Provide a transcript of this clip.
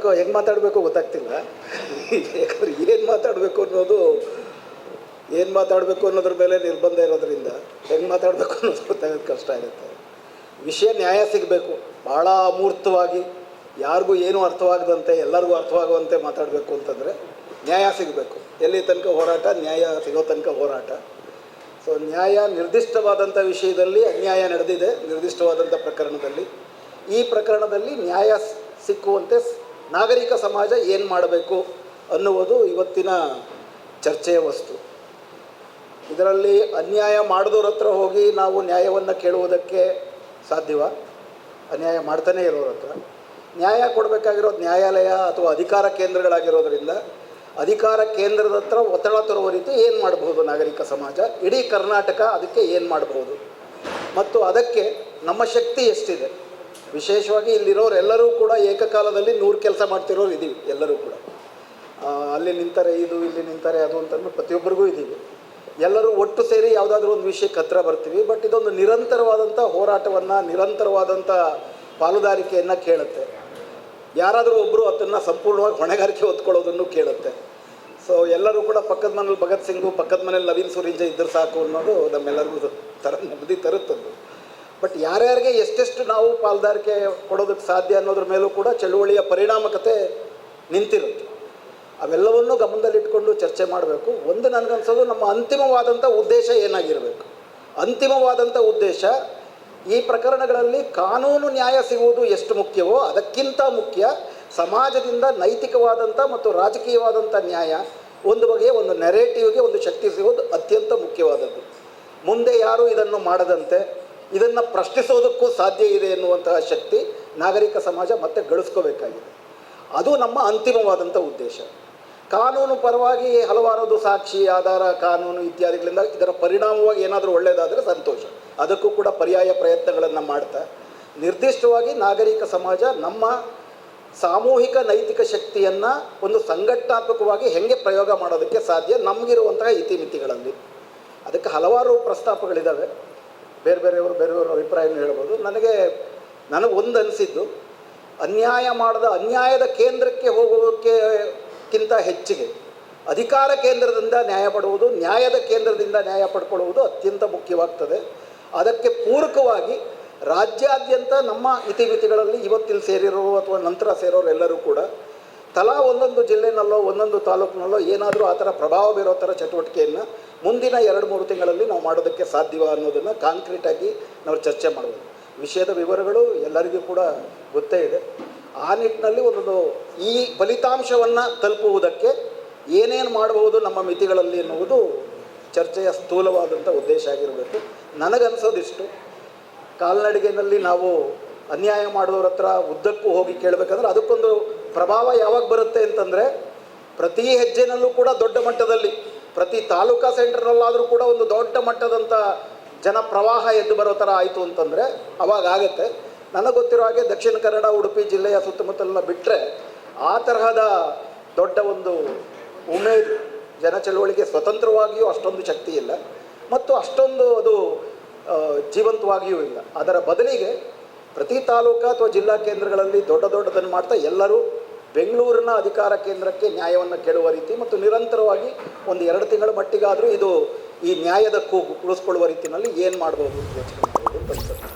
ಮಾತಾಡಬೇಕು, ಹೆಂಗೆ ಮಾತಾಡಬೇಕು ಗೊತ್ತಾಗ್ತಿಲ್ಲ. ಯಾಕಂದ್ರೆ ಏನು ಮಾತಾಡಬೇಕು ಅನ್ನೋದು, ಏನು ಮಾತಾಡಬೇಕು ಅನ್ನೋದ್ರ ಮೇಲೆ ನಿರ್ಬಂಧ ಇರೋದ್ರಿಂದ ಹೆಂಗೆ ಮಾತಾಡಬೇಕು ಅನ್ನೋದು ಗೊತ್ತಾಗೋದು ಕಷ್ಟ ಆಗುತ್ತೆ ವಿಷಯ ನ್ಯಾಯ ಸಿಗಬೇಕು. ಭಾಳ ಅಮೂರ್ತವಾಗಿ, ಯಾರಿಗೂ ಏನೂ ಅರ್ಥವಾಗದಂತೆ, ಎಲ್ಲರಿಗೂ ಅರ್ಥವಾಗುವಂತೆ ಮಾತಾಡಬೇಕು ಅಂತಂದರೆ ನ್ಯಾಯ ಸಿಗಬೇಕು. ಎಲ್ಲಿ ತನಕ ಹೋರಾಟ, ನ್ಯಾಯ ಸಿಗೋ ತನಕ ಹೋರಾಟ. ಸೊ ನ್ಯಾಯ ನಿರ್ದಿಷ್ಟವಾದಂಥ ವಿಷಯದಲ್ಲಿ ಅನ್ಯಾಯ ನಡೆದಿದೆ ನಿರ್ದಿಷ್ಟವಾದಂಥ ಪ್ರಕರಣದಲ್ಲಿ. ಈ ಪ್ರಕರಣದಲ್ಲಿ ನ್ಯಾಯ ಸಿಕ್ಕುವಂತೆ ನಾಗರಿಕ ಸಮಾಜ ಏನು ಮಾಡಬೇಕು ಅನ್ನುವುದು ಇವತ್ತಿನ ಚರ್ಚೆಯ ವಸ್ತು. ಇದರಲ್ಲಿ ಅನ್ಯಾಯ ಮಾಡಿದವ್ರ ಹತ್ರ ಹೋಗಿ ನಾವು ನ್ಯಾಯವನ್ನು ಕೇಳುವುದಕ್ಕೆ ಸಾಧ್ಯವ? ಅನ್ಯಾಯ ಮಾಡ್ತಾನೇ ಇರೋರ ಹತ್ರ. ನ್ಯಾಯ ಕೊಡಬೇಕಾಗಿರೋದು ನ್ಯಾಯಾಲಯ ಅಥವಾ ಅಧಿಕಾರ ಕೇಂದ್ರಗಳಾಗಿರೋದ್ರಿಂದ ಅಧಿಕಾರ ಕೇಂದ್ರದ ಹತ್ರ ಒತ್ತಡ ತರುವ ರೀತಿ ಏನು ಮಾಡಬಹುದು ನಾಗರಿಕ ಸಮಾಜ? ಇಡೀ ಕರ್ನಾಟಕ ಅದಕ್ಕೆ ಏನು ಮಾಡಬಹುದು? ಮತ್ತು ಅದಕ್ಕೆ ನಮ್ಮ ಶಕ್ತಿ ಎಷ್ಟಿದೆ? ವಿಶೇಷವಾಗಿ ಇಲ್ಲಿರೋರು ಎಲ್ಲರೂ ಕೂಡ ಏಕಕಾಲದಲ್ಲಿ ನೂರು ಕೆಲಸ ಮಾಡ್ತಿರೋರು ಇದ್ದೀವಿ ಎಲ್ಲರೂ ಕೂಡ. ಅಲ್ಲಿ ನಿಂತಾರೆ, ಇದು ಇಲ್ಲಿ ನಿಂತಾರೆ, ಅದು ಅಂತಂದ್ರೆ ಪ್ರತಿಯೊಬ್ಬರಿಗೂ ಇದ್ದೀವಿ ಎಲ್ಲರೂ ಒಟ್ಟು ಸೇರಿ ಯಾವುದಾದ್ರೂ ಒಂದು ವಿಷಯಕ್ಕೆ ಹತ್ರ ಬರ್ತೀವಿ, ಬಟ್ ಇದೊಂದು ನಿರಂತರವಾದಂಥ ಹೋರಾಟವನ್ನು, ನಿರಂತರವಾದಂಥ ಪಾಲುದಾರಿಕೆಯನ್ನು ಕೇಳುತ್ತೆ. ಯಾರಾದರೂ ಒಬ್ಬರು ಅದನ್ನು ಸಂಪೂರ್ಣವಾಗಿ ಹೊಣೆಗಾರಿಕೆ ಹೊತ್ಕೊಳ್ಳೋದನ್ನು ಕೇಳುತ್ತೆ. ಸೊ ಎಲ್ಲರೂ ಕೂಡ ಪಕ್ಕದ ಮನೇಲಿ ಭಗತ್ ಸಿಂಗು, ಪಕ್ಕದ ಮನೇಲಿ ನವೀನ್ ಸುರಿಂಜ ಇದ್ದರೆ ಸಾಕು ಅನ್ನೋದು ನಮ್ಮೆಲ್ಲರಿಗೂ ತರ, ನೆಮ್ಮದಿ ತರುತ್ತದು ಬಟ್ ಯಾರ್ಯಾರಿಗೆ ಎಷ್ಟೆಷ್ಟು ನಾವು ಪಾಲ್ದಾರಿಕೆ ಕೊಡೋದಕ್ಕೆ ಸಾಧ್ಯ ಅನ್ನೋದ್ರ ಮೇಲೂ ಕೂಡ ಚಳುವಳಿಯ ಪರಿಣಾಮಕತೆ ನಿಂತಿರುತ್ತೆ. ಅವೆಲ್ಲವನ್ನೂ ಗಮನದಲ್ಲಿಟ್ಕೊಂಡು ಚರ್ಚೆ ಮಾಡಬೇಕು. ಒಂದು ನನಗನ್ಸೋದು ನಮ್ಮ ಅಂತಿಮವಾದಂಥ ಉದ್ದೇಶ ಏನಾಗಿರಬೇಕು? ಅಂತಿಮವಾದಂಥ ಉದ್ದೇಶ ಈ ಪ್ರಕರಣಗಳಲ್ಲಿ ಕಾನೂನು ನ್ಯಾಯ ಸಿಗುವುದು ಎಷ್ಟು ಮುಖ್ಯವೋ ಅದಕ್ಕಿಂತ ಮುಖ್ಯ ಸಮಾಜದಿಂದ ನೈತಿಕವಾದಂಥ ಮತ್ತು ರಾಜಕೀಯವಾದಂಥ ನ್ಯಾಯ ಒಂದು ಬಗೆಯ ಒಂದು ನೆರೇಟಿವ್ಗೆ ಒಂದು ಶಕ್ತಿ ಸಿಗುವುದು ಅತ್ಯಂತ ಮುಖ್ಯವಾದದ್ದು. ಮುಂದೆ ಯಾರು ಇದನ್ನು ಮಾಡದಂತೆ? ಇದನ್ನು ಪ್ರಶ್ನಿಸೋದಕ್ಕೂ ಸಾಧ್ಯ ಇದೆ ಎನ್ನುವಂತಹ ಶಕ್ತಿ ನಾಗರಿಕ ಸಮಾಜ ಮತ್ತೆ ಗಳಿಸ್ಕೋಬೇಕಾಗಿದೆ. ಅದು ನಮ್ಮ ಅಂತಿಮವಾದಂಥ ಉದ್ದೇಶ. ಕಾನೂನು ಪರವಾಗಿ ಹಲವಾರು ಸಾಕ್ಷಿ ಆಧಾರ, ಕಾನೂನು ಇತ್ಯಾದಿಗಳಿಂದ ಇದರ ಪರಿಣಾಮವಾಗಿ ಏನಾದರೂ ಒಳ್ಳೆಯದಾದರೆ ಸಂತೋಷ. ಅದಕ್ಕೂ ಕೂಡ ಪರ್ಯಾಯ ಪ್ರಯತ್ನಗಳನ್ನು ಮಾಡ್ತಾ, ನಿರ್ದಿಷ್ಟವಾಗಿ ನಾಗರಿಕ ಸಮಾಜ ನಮ್ಮ ಸಾಮೂಹಿಕ ನೈತಿಕ ಶಕ್ತಿಯನ್ನು ಒಂದು ಸಂಘಟನಾತ್ಮಕವಾಗಿ ಹೆಂಗೆ ಪ್ರಯೋಗ ಮಾಡೋದಕ್ಕೆ ಸಾಧ್ಯ ನಮಗಿರುವಂತಹ ಇತಿಮಿತಿಗಳಲ್ಲಿ. ಅದಕ್ಕೆ ಹಲವಾರು ಪ್ರಸ್ತಾಪಗಳಿದ್ದಾವೆ ಬೇರೆ ಬೇರೆಯವರು ಬೇರೆ ಬೇರೆ ಅಭಿಪ್ರಾಯವನ್ನು ಹೇಳ್ಬೋದು. ನನಗೆ ನನಗೆ ಒಂದು ಅನಿಸಿದ್ದು, ಅನ್ಯಾಯ ಮಾಡದ, ಅನ್ಯಾಯದ ಕೇಂದ್ರಕ್ಕೆ ಹೋಗುವುದಕ್ಕೆಕ್ಕಿಂತ ಹೆಚ್ಚಿಗೆ ಅಧಿಕಾರ ಕೇಂದ್ರದಿಂದ ನ್ಯಾಯ ಪಡುವುದು, ನ್ಯಾಯದ ಕೇಂದ್ರದಿಂದ ನ್ಯಾಯ ಪಡ್ಕೊಳ್ಳುವುದು ಅತ್ಯಂತ ಮುಖ್ಯವಾಗ್ತದೆ. ಅದಕ್ಕೆ ಪೂರಕವಾಗಿ ರಾಜ್ಯಾದ್ಯಂತ ನಮ್ಮ ಇತಿಮಿತಿಗಳಲ್ಲಿ ಇವತ್ತಿಲ್ಲಿ ಸೇರಿರೋರು ಅಥವಾ ನಂತರ ಸೇರೋರು ಎಲ್ಲರೂ ಕೂಡ ತಲಾ ಒಂದೊಂದು ಜಿಲ್ಲೆನಲ್ಲೋ, ಒಂದೊಂದು ತಾಲೂಕಿನಲ್ಲೋ ಏನಾದರೂ ಆ ಥರ ಪ್ರಭಾವ ಬೀರೋ ಥರ ಚಟುವಟಿಕೆಯನ್ನು ಮುಂದಿನ ಎರಡು ಮೂರು ತಿಂಗಳಲ್ಲಿ ನಾವು ಮಾಡೋದಕ್ಕೆ ಸಾಧ್ಯವ ಅನ್ನೋದನ್ನು ಕಾಂಕ್ರೀಟಾಗಿ ನಾವು ಚರ್ಚೆ ಮಾಡ್ಬೋದು. ವಿಷಯದ ವಿವರಗಳು ಎಲ್ಲರಿಗೂ ಕೂಡ ಗೊತ್ತೇ ಇದೆ. ಆ ನಿಟ್ಟಿನಲ್ಲಿ ಒಂದೊಂದು ಈ ಫಲಿತಾಂಶವನ್ನು ತಲುಪುವುದಕ್ಕೆ ಏನೇನು ಮಾಡಬಹುದು ನಮ್ಮ ಮಿತಿಗಳಲ್ಲಿ ಎನ್ನುವುದು ಚರ್ಚೆಯ ಸ್ಥೂಲವಾದಂಥ ಉದ್ದೇಶ ಆಗಿರಬೇಕು. ನನಗನ್ಸೋದಿಷ್ಟು. ಕಾಲ್ನಡಿಗೆನಲ್ಲಿ ನಾವು ಅನ್ಯಾಯ ಮಾಡಿದವ್ರ ಹತ್ರ ಉದ್ದಕ್ಕೂ ಹೋಗಿ ಕೇಳಬೇಕಂದ್ರೆ ಅದಕ್ಕೊಂದು ಪ್ರಭಾವ ಯಾವಾಗ ಬರುತ್ತೆ ಅಂತಂದರೆ ಪ್ರತಿ ಹೆಜ್ಜೆನಲ್ಲೂ ಕೂಡ ದೊಡ್ಡ ಮಟ್ಟದಲ್ಲಿ, ಪ್ರತಿ ತಾಲೂಕಾ ಸೆಂಟರ್ನಲ್ಲಾದರೂ ಕೂಡ ಒಂದು ದೊಡ್ಡ ಮಟ್ಟದಂಥ ಜನ ಪ್ರವಾಹ ಎದ್ದು ಬರೋ ಥರ ಆಯಿತು ಅಂತಂದರೆ ಅವಾಗ ಆಗುತ್ತೆ. ನನಗೆ ಗೊತ್ತಿರೋ ಹಾಗೆ ದಕ್ಷಿಣ ಕನ್ನಡ, ಉಡುಪಿ ಜಿಲ್ಲೆಯ ಸುತ್ತಮುತ್ತಲನ್ನ ಬಿಟ್ಟರೆ ಆ ತರಹದ ದೊಡ್ಡ ಒಂದು ಉಮೇದು ಜನ ಚಳುವಳಿಗೆ ಸ್ವತಂತ್ರವಾಗಿಯೂ ಅಷ್ಟೊಂದು ಶಕ್ತಿ ಇಲ್ಲ. ಮತ್ತು ಅಷ್ಟೊಂದು ಅದು ಜೀವಂತವಾಗಿಯೂ ಇಲ್ಲ. ಅದರ ಬದಲಿಗೆ ಪ್ರತಿ ತಾಲೂಕು ಅಥವಾ ಜಿಲ್ಲಾ ಕೇಂದ್ರಗಳಲ್ಲಿ ದೊಡ್ಡ ದೊಡ್ಡದನ್ನು ಮಾಡ್ತಾ ಎಲ್ಲರೂ ಬೆಂಗಳೂರಿನ ಅಧಿಕಾರ ಕೇಂದ್ರಕ್ಕೆ ನ್ಯಾಯವನ್ನು ಕೇಳುವ ರೀತಿ ಮತ್ತು ನಿರಂತರವಾಗಿ ಒಂದು ಎರಡು ತಿಂಗಳ ಮಟ್ಟಿಗಾದರೂ ಇದು ಈ ನ್ಯಾಯದ ಕೂಗು ಉಳಿಸ್ಕೊಳ್ಳುವ ರೀತಿಯಲ್ಲಿ ಏನು ಮಾಡ್ಬೋದು ಯೋಚನೆ ಅನ್ಸುತ್ತೆ.